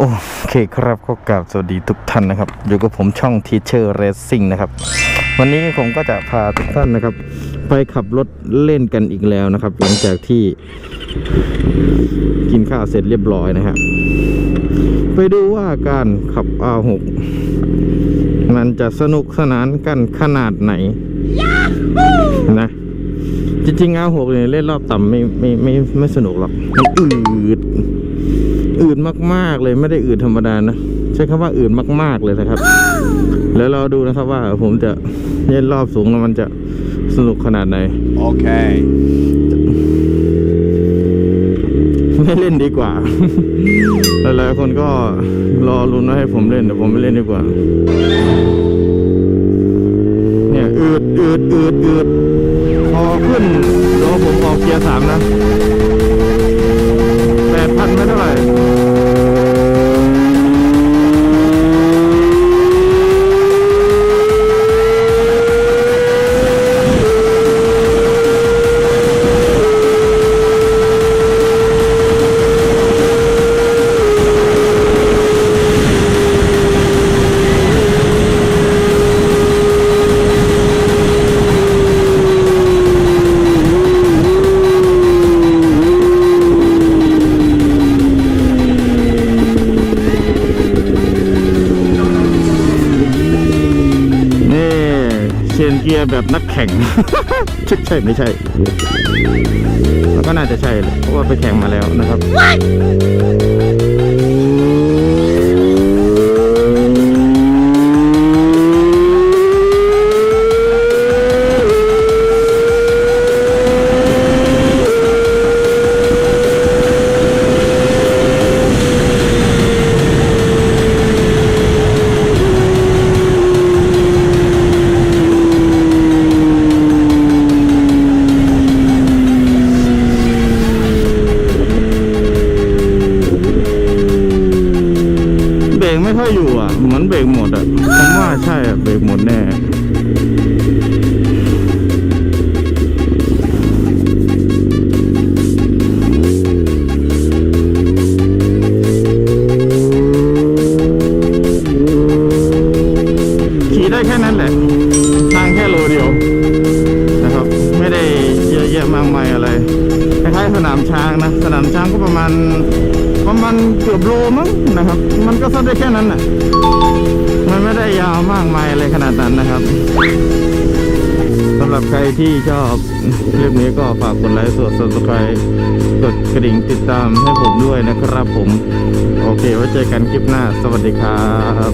โอเคครับก็กราบสวัสดีทุกท่านนะครับ อยู่กับผมช่อง Teacher Racing นะครับ วันนี้ผมก็จะพาทุกท่านนะครับ ไปขับรถเล่นกันอีกแล้วนะครับ หลังจากที่กินข้าวเสร็จเรียบร้อยนะฮะไปดูว่าการขับ R6 มันจะสนุกสนานกันขนาดไหนนะจริงๆ R6 เนี่ยเล่นรอบต่ำไม่ไม่ไม่ไม่สนุกหรอกมันอืด อืดมากๆเลยไม่ได้อืดธรรมดานะใช้คำว่าอืดมากๆเลยนะครับ แล้วเราดูนะครับว่าผมจะเล่นรอบสูงแล้วมันจะสนุกขนาดไหน Okay. ไม่เล่นดีกว่า หลายๆคนก็รอรุ้นว่าให้ผมเล่นแต่ผมไม่เล่นดีกว่า เนี่ยอืดอืดอืดอืดพอขึ้นรอผมออกเกียร์สามนะ ยนเกียร์แบบนักแข่ง ใช่ใช่ไม่ใช่แล้วก็น่าจะใช่เพราะว่าไปแข่งมาแล้วนะครับ เหมือนเบรกหมดอะผมว่าใช่อะเบรกหมดแน่ขี่ได้แค่นั้นแหละทางแค่โลเดียวนะครับไม่ได้เยอะแยะมากมายอะไรคล้ายๆสนามช้างนะ สนามช้างก็ประมาณ ประมาณเกือบโลมั้งนะครับ มันก็ซัดได้แค่นั้นน่ะ มันไม่ได้ยาวมากมายอะไรขนาดนั้นนะครับสำหรับใครที่ชอบคลิปนี้ก็ฝากกดไลค์กด subscribe กดกระดิ่งติดตามให้ผมด้วยนะครับผม โอเคไว้เจอกันคลิปหน้า สวัสดีครับ